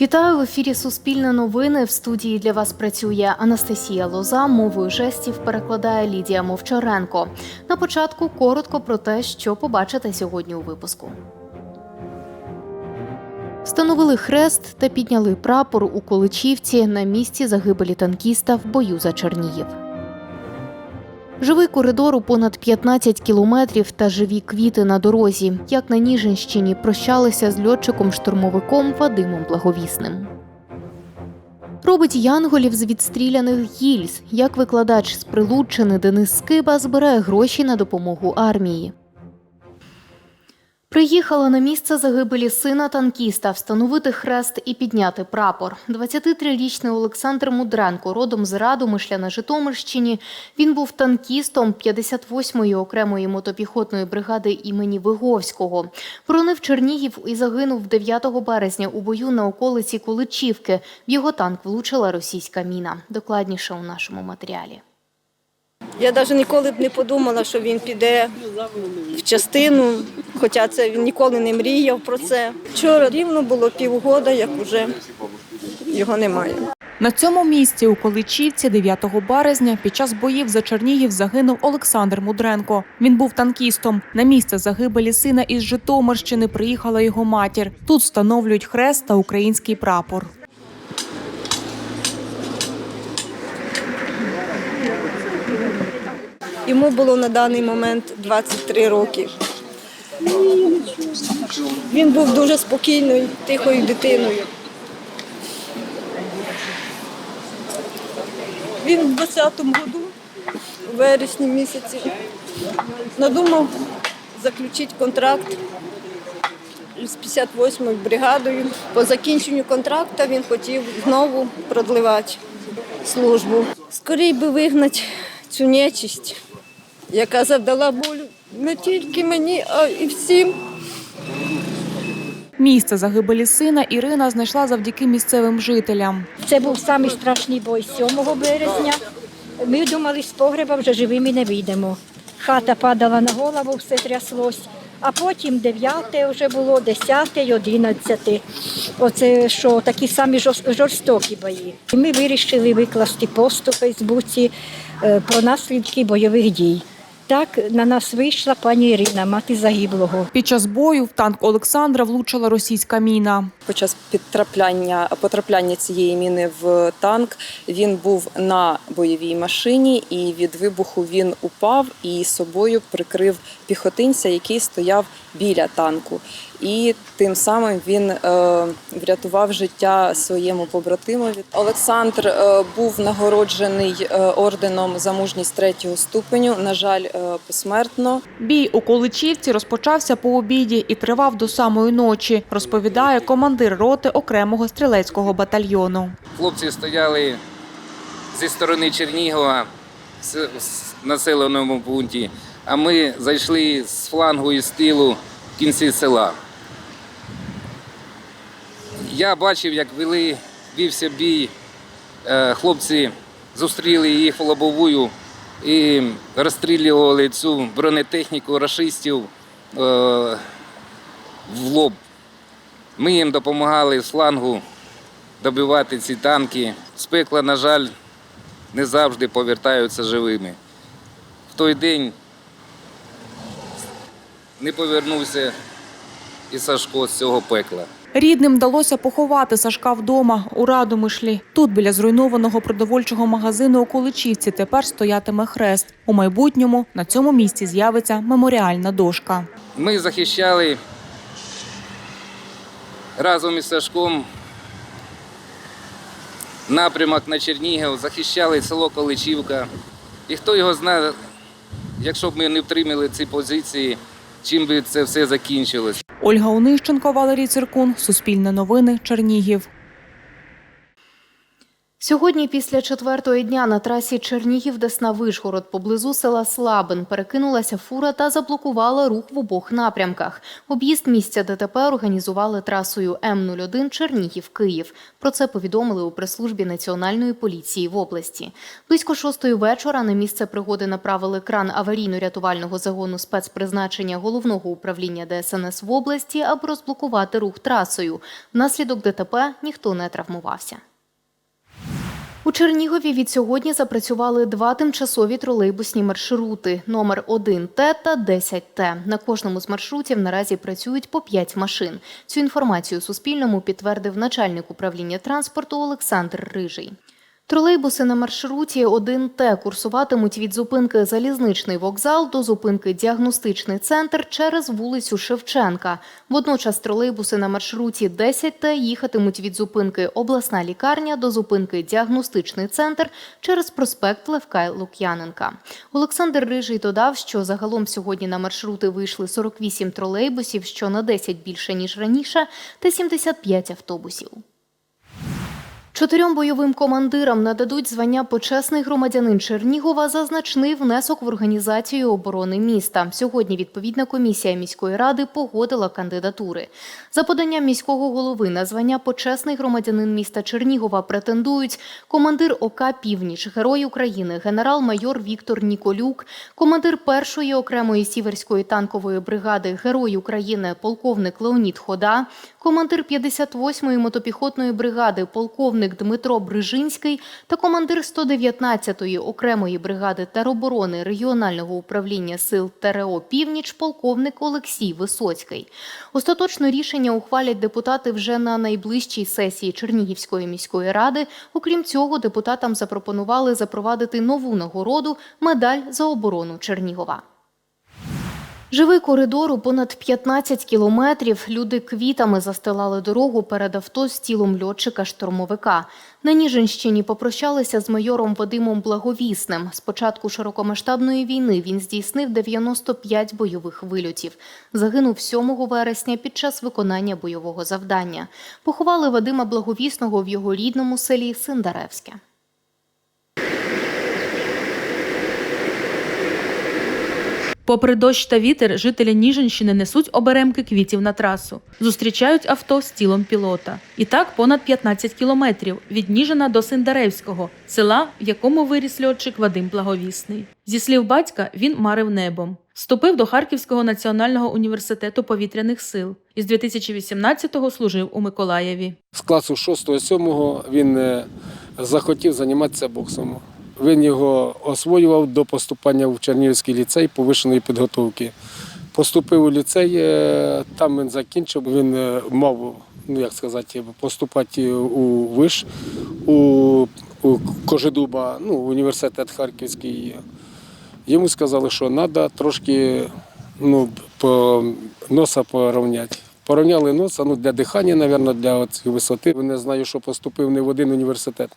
Вітаю в ефірі Суспільне новини. В студії для вас працює Анастасія Лоза. Мовою жестів перекладає Лідія Мовчаренко. На початку коротко про те, що побачите сьогодні у випуску. Встановили хрест та підняли прапор у Количівці на місці загибелі танкіста в бою за Чернігів. Живий коридор у понад 15 кілометрів та живі квіти на дорозі, як на Ніжинщині прощалися з льотчиком-штурмовиком Вадимом Благовісним. Робить янголів з відстріляних гільз, як викладач з Прилуччини Денис Скиба збирає гроші на допомогу армії. Приїхала на місце загибелі сина танкіста встановити хрест і підняти прапор. 23-річний Олександр Мудренко, родом з Радомишля на Житомирщині. Він був танкістом 58-ї окремої мотопіхотної бригади імені Виговського. Боронив Чернігів і загинув 9 березня у бою на околиці Куличівки. В його танк влучила російська міна. Докладніше у нашому матеріалі. Я навіть ніколи б не подумала, що він піде в частину, хоча це він ніколи не мріяв про це. Вчора рівно було півгода, як вже його немає. На цьому місці у Количівці 9 березня під час боїв за Чернігів загинув Олександр Мудренко. Він був танкістом. На місце загибелі сина із Житомирщини приїхала його матір. Тут встановлюють хрест та український прапор. Йому було на даний момент 23 роки. Він був дуже спокійною, тихою дитиною. Він в 20-му году, у вересні місяці, надумав заключити контракт з 58-ю бригадою. По закінченню контракту він хотів знову продливати службу. Скорій би вигнати цю нечисть, яка завдала болю не тільки мені, а й всім. Місце загибелі сина Ірина знайшла завдяки місцевим жителям. Це був самий страшний бой 7 березня. Ми думали, з погреба вже живими не вийдемо. Хата падала на голову, все тряслось. А потім 9 вже було, 10, 11. Оце що такі самі жорс- жорстокі бої. І ми вирішили викласти пост у Фейсбуці е, про наслідки бойових дій. Так на нас вийшла пані Ірина, мати загиблого. Під час бою в танк Олександра влучила російська міна. Під час підтрапляння потрапляння цієї міни в танк він був на бойовій машині, і від вибуху він упав і собою прикрив піхотинця, який стояв біля танку. І тим самим він е, врятував життя своєму побратимові. Олександр е, був нагороджений е, орденом за мужність третього ступеню. На жаль, е, посмертно. Бій у Количівці розпочався по обіді і тривав до самої ночі, розповідає командир роти окремого стрілецького батальйону. Хлопці стояли зі сторони Чернігова в населеному пункті, а ми зайшли з флангу і з тилу в кінці села. Я бачив, як вели, вівся бій. Е, Хлопці зустріли їх в лобовую і розстрілювали цю бронетехніку рашистів е, в лоб. Ми їм допомагали флангу добивати ці танки. З пекла, на жаль, не завжди повертаються живими. В той день не повернувся і Сашко з цього пекла. Рідним вдалося поховати Сашка вдома у Радомишлі. Тут біля зруйнованого продовольчого магазину у Количівці тепер стоятиме хрест. У майбутньому на цьому місці з'явиться меморіальна дошка. Ми захищали разом із Сашком напрямок на Чернігів, захищали село Количівка. І хто його знає, якщо б ми не втримали ці позиції, чим би це все закінчилось. Ольга Онищенко, Валерій Циркун, Суспільне новини, Чернігів. Сьогодні після четвертої дня на трасі Чернігів Десна Вишгород поблизу села Слабин перекинулася фура та заблокувала рух в обох напрямках. Об'їзд місця ДТП організували трасою М01 Чернігів Київ. Про це повідомили у прес-службі Національної поліції в області. Близько шостої вечора на місце пригоди направили кран аварійно-рятувального загону спецпризначення головного управління ДСНС в області, аби розблокувати рух трасою. Внаслідок ДТП ніхто не травмувався. У Чернігові від сьогодні запрацювали два тимчасові тролейбусні маршрути номер 1Т та 10Т. На кожному з маршрутів наразі працюють по 5 машин. Цю інформацію Суспільному підтвердив начальник управління транспорту Олександр Рижий. Тролейбуси на маршруті 1Т курсуватимуть від зупинки Залізничний вокзал до зупинки Діагностичний центр через вулицю Шевченка. Водночас тролейбуси на маршруті 10Т їхатимуть від зупинки Обласна лікарня до зупинки Діагностичний центр через проспект Левка Лук'яненка. Олександр Рижий додав, що загалом сьогодні на маршрути вийшли 48 тролейбусів, що на 10 більше ніж раніше, та 75 автобусів. Чотирьом бойовим командирам нададуть звання почесний громадянин Чернігова за значний внесок в організацію оборони міста. Сьогодні відповідна комісія міської ради погодила кандидатури. За поданням міського голови на звання почесний громадянин міста Чернігова претендують командир ОК Північ, герой України, генерал-майор Віктор Ніколюк, командир першої окремої сіверської танкової бригади, герой України, полковник Леонід Хода, командир 58-ї мотопіхотної бригади, полковник Дмитро Брижинський та командир 119-ї окремої бригади тероборони регіонального управління сил ТРО Північ, полковник Олексій Висоцький. Остаточне рішення ухвалять депутати вже на найближчій сесії Чернігівської міської ради. Окрім цього, депутатам запропонували запровадити нову нагороду медаль за оборону Чернігова. Живий коридор у понад 15 кілометрів. Люди квітами застилали дорогу перед авто з тілом льотчика-штурмовика. На Ніжинщині попрощалися з майором Вадимом Благовісним. З початку широкомасштабної війни він здійснив 95 бойових вильотів. Загинув 7 вересня під час виконання бойового завдання. Поховали Вадима Благовісного в його рідному селі Синдаревське. Попри дощ та вітер, жителі Ніжинщини несуть оберемки квітів на трасу. Зустрічають авто з тілом пілота. І так понад 15 кілометрів від Ніжина до Синдаревського, села, в якому виріс льотчик Вадим Благовісний. Зі слів батька, він марив небом. Вступив до Харківського національного університету повітряних сил. Із 2018-го служив у Миколаєві. З класу 6-7 він е, захотів займатися боксом. Він його освоював до поступання в Чернігівський ліцей повишеної підготовки. Поступив у ліцей, е, там він закінчив, він е, мав, ну як сказати, поступати у виш, у, у Кожедуба, ну, університет Харківський. Йому сказали, що треба трошки ну, по, носа порівняти. Порівняли носа ну, для дихання, мабуть, для цієї висоти. Не знаю, що поступив не в один університет.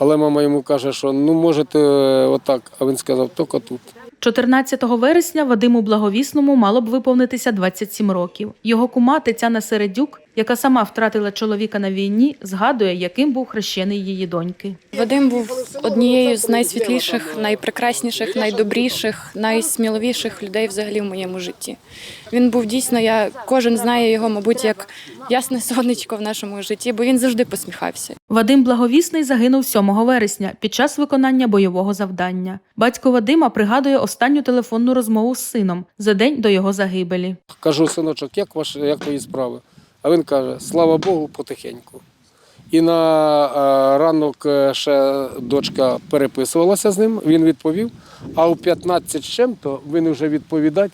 Але мама йому каже, що ну можете отак. А він сказав, тільки тут. 14 вересня Вадиму Благовісному мало б виповнитися 27 років. Його кума Тетяна Середюк, яка сама втратила чоловіка на війні, згадує, яким був хрещений її доньки. Вадим був однією з найсвітліших, найпрекрасніших, найдобріших, найсміливіших людей взагалі в моєму житті. Він був дійсно, я кожен знає його, мабуть, як ясне сонечко в нашому житті, бо він завжди посміхався. Вадим Благовісний загинув 7 вересня під час виконання бойового завдання. Батько Вадима пригадує останню телефонну розмову з сином за день до його загибелі. Кажу, синочок, як ваш, як твої справи? А він каже, слава Богу, потихеньку. І на е, ранок е, ще дочка переписувалася з ним, він відповів, а у 15 з чим-то він вже відповідати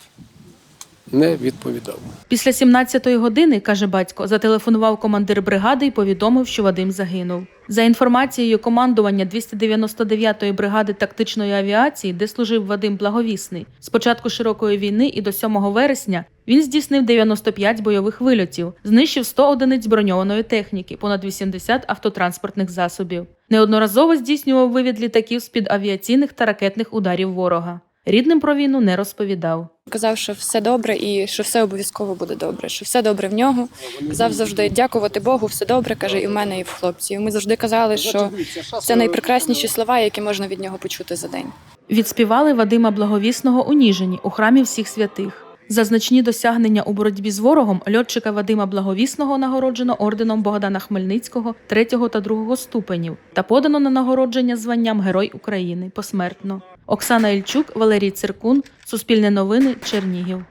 не відповідав. Після 17-ї години, каже батько, зателефонував командир бригади і повідомив, що Вадим загинув. За інформацією командування 299-ї бригади тактичної авіації, де служив Вадим Благовісний, з початку широкої війни і до 7 вересня він здійснив 95 бойових вильотів, знищив 100 одиниць броньованої техніки, понад 80 автотранспортних засобів. Неодноразово здійснював вивід літаків з-під авіаційних та ракетних ударів ворога. Рідним про війну не розповідав. Казав, що все добре і що все обов'язково буде добре, що все добре в нього. Казав завжди дякувати Богу, все добре, каже, і в мене, і в хлопців. Ми завжди казали, що це найпрекрасніші слова, які можна від нього почути за день. Відспівали Вадима Благовісного у Ніжині у храмі всіх святих. За значні досягнення у боротьбі з ворогом льотчика Вадима Благовісного нагороджено орденом Богдана Хмельницького 3 та 2 ступенів та подано на нагородження званням Герой України посмертно. Оксана Ільчук, Валерій Циркун, Суспільне новини, Чернігів.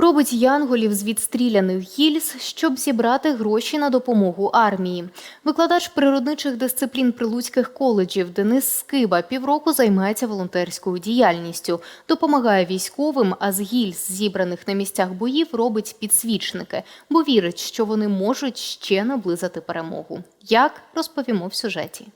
Робить янголів з відстріляних гільз, щоб зібрати гроші на допомогу армії. Викладач природничих дисциплін прилуцьких коледжів Денис Скиба півроку займається волонтерською діяльністю, допомагає військовим, а з гільз, зібраних на місцях боїв, робить підсвічники, бо вірить, що вони можуть ще наблизити перемогу. Як розповімо в сюжеті.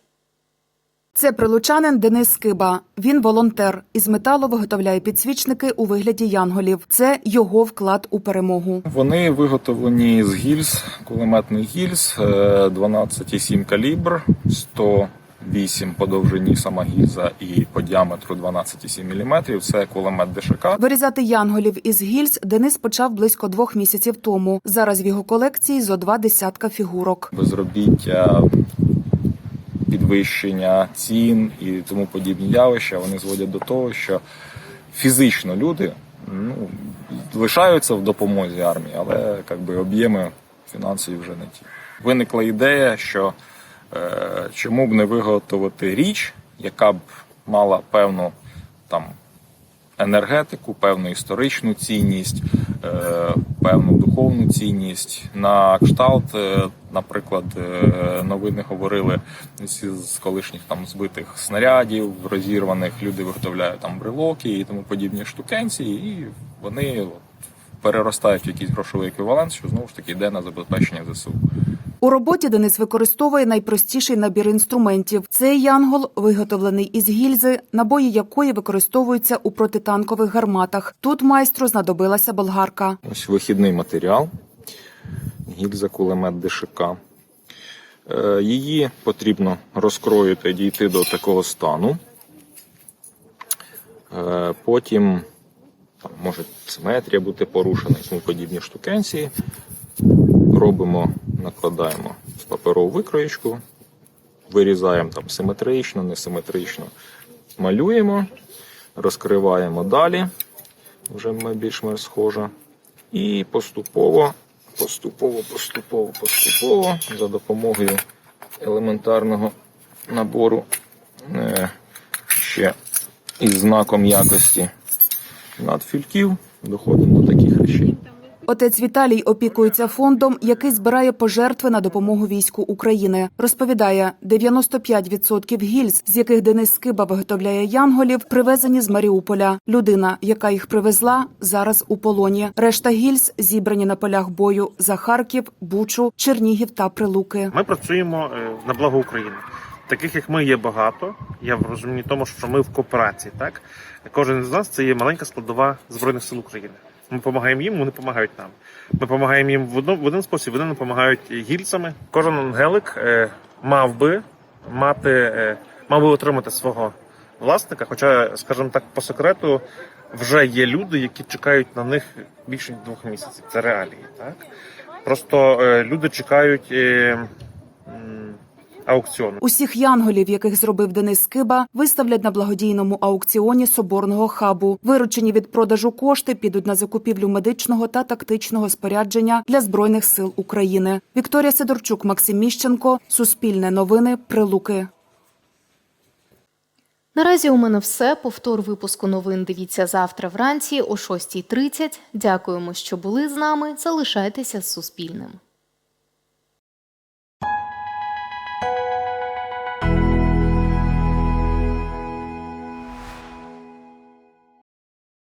Це прилучанин Денис Скиба. Він волонтер. Із металу виготовляє підсвічники у вигляді янголів. Це його вклад у перемогу. Вони виготовлені з гільз, кулеметних гільз, е, 12,7 калібр, 108 по довжині сама гільза і по діаметру 12,7 мм. Це кулемет ДШК. Вирізати янголів із гільз Денис почав близько двох місяців тому. Зараз в його колекції зо два десятка фігурок. Безробіття, підвищення цін і тому подібні явища вони зводять до того, що фізично люди ну, лишаються в допомозі армії, але як би, об'єми фінансові вже не ті. Виникла ідея, що е, чому б не виготовити річ, яка б мала певну там енергетику, певну історичну цінність, е, певну духовну цінність. На кшталт, е, наприклад, е, новини говорили з колишніх там збитих снарядів, розірваних люди виготовляють там брелоки і тому подібні штукенці, і вони переростають в якийсь грошовий еквівалент, що знову ж таки йде на забезпечення ЗСУ. У роботі Денис використовує найпростіший набір інструментів. Цей янгол виготовлений із гільзи, набої якої використовуються у протитанкових гарматах. Тут майстру знадобилася болгарка. Ось вихідний матеріал, гільза кулемет ДШК. Е, Її потрібно розкроїти, дійти до такого стану. Е, Потім там, може симетрія бути порушена тому подібні штукенції. Робимо, накладаємо паперову викроєчку, вирізаємо там симетрично, несиметрично, малюємо, розкриваємо далі, вже більш-менш схожа. І поступово, поступово, поступово, поступово за допомогою елементарного набору е, ще із знаком якості надфільків доходимо до таких. Отець Віталій опікується фондом, який збирає пожертви на допомогу війську України. Розповідає, 95% гільз, з яких Денис Скиба виготовляє янголів, привезені з Маріуполя. Людина, яка їх привезла, зараз у полоні. Решта гільз зібрані на полях бою за Харків, Бучу, Чернігів та Прилуки. Ми працюємо е, на благо України. Таких як ми є багато. Я в розумінні тому, що ми в кооперації. Так кожен з нас це є маленька складова збройних сил України. Ми допомагаємо їм, вони допомагають нам. Ми допомагаємо їм в одно- в один спосіб, вони допомагають гільцями. Кожен ангелик е, мав би мати, е, мав би отримати свого власника. Хоча, скажімо так, по секрету, вже є люди, які чекають на них більше двох місяців. Це реалії, так просто е, люди чекають. Е, Аукціону. Усіх янголів, яких зробив Денис Скиба, виставлять на благодійному аукціоні соборного хабу. Виручені від продажу кошти підуть на закупівлю медичного та тактичного спорядження для збройних сил України. Вікторія Сидорчук, Максим Міщенко, Суспільне новини, Прилуки. Наразі у мене все. Повтор випуску новин дивіться завтра вранці о 6.30. Дякуємо, що були з нами. Залишайтеся з Суспільним.